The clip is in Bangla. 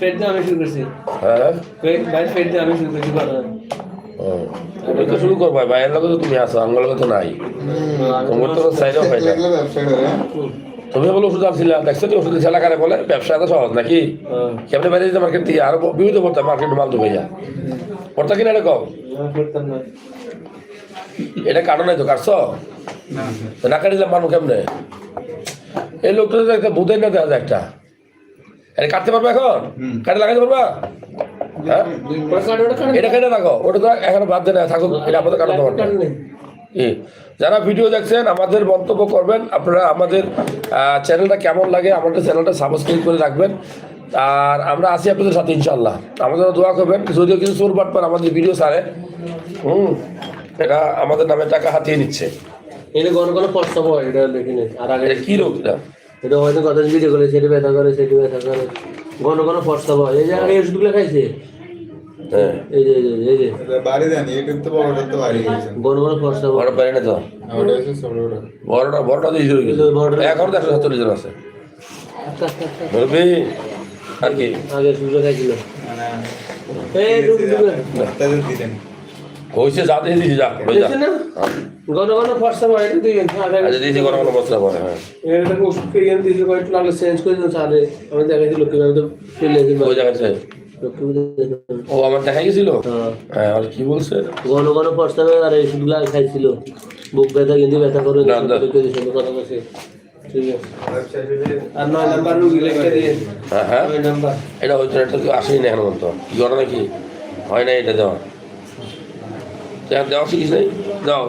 পেট দিয়ে আমি শুরু করছি। হ্যাঁ? পেট ভাই পেট দিয়ে আমি শুরু করছি করা ও, তুমি তো শুরু করবা ভাইয়ের লগে তো তুমি আসো আমার লগে তো নাই। তোমার তো সাইডও হয় না তুমি বলে ওষুধ আনছিলা দেখছ তো ওষুধ ছেলা কারে বলে ব্যবসা তো সহজ নাকি? কেমনে বাইরে যেতে মার্কেট থেকে আরও বিভিন্ন পড়তে মার্কেট মাল তো ভাইয়া। পড়তা কিনা এরকম করতাম এটা কাটো নাই তো কাটছো? না কাটিলে মানুষ কেমনে? এই লোকটা একটা বুধের না দেখা যায় একটা। এটা কাটতে পারবে এখন? কাটে লাগাতে পারবা? হ্যাঁ? এটা কেটে রাখো ওটা তো এখন বাদ দেয় না থাকুক এটা আমাদের কাটাতে পারবে যারা ভিডিও দেখছেন আমাদের মন্তব্য করবেন আপনারা আমাদের চ্যানেলটা কেমন লাগে আমাদের চ্যানেলটা সাবস্ক্রাইব করে রাখবেন। আর আমরা আসি আপনাদের সাথে ইনশাল্লাহ আমাদের দোয়া করবেন যদিও কিছু চোর বাটপার আমাদের ভিডিও সারে হুম এটা আমাদের নামে টাকা হাতিয়ে নিচ্ছে। এটা কোনো কোনো প্রস্তাব হয় এটা লিখে নেই। আর আগে এটা কি রোগ এটা এটা হয়তো কত ভিডিও করে সেটি ব্যথা করে সেটি ব্যথা করে। ঘন ঘন প্রস্তাব হয় এই যে আগে ওষুধগুলো খাইছে। হ্যাঁ। এই যে এই যে এই বাড়ি দেন ইউটিউব তো বড়টা তো বাড়ি ঘন ঘন হয় বড় না তো? ছোটটা বড়টা বড়টা দিয়ে বড়টা- এখন একশো সাতচল্লিশ জন আছে। আচ্ছা, আচ্ছা, আচ্ছা। বলবি আর কি? আগে ওষুধগুলো খাইছিল। এই দিতেন হয়েছে যা দিয়ে দিয়েছি যা হয়ে যা। ঘন ঘন প্রস্তাব হয় এটা আচ্ছা দিয়েছি কোনো কোনো বস্তা পরে হ্যাঁ। এটা ওষুধ খেয়ে দিয়েছিল কয়েকটু লাগলে চেঞ্জ করে দিন তাহলে আমি তো ফেলে ওই জায়গাতে ও আমার দেখা গেছিল? হ্যাঁ। আর কি বলছে? ঘন ঘন প্রস্তাবে আর ওষুধগুলো খাইছিল। বুক ব্যথা কিন্তু ব্যথা করে না, না। কথা বলছে। হ্যাঁ হ্যাঁ এটা হচ্ছে এটা তো আসেই না এখন পর্যন্ত। কি করে নাকি হয় না এটা দেওয়া। তো এখন দেওয়া শিখিস নাই দাও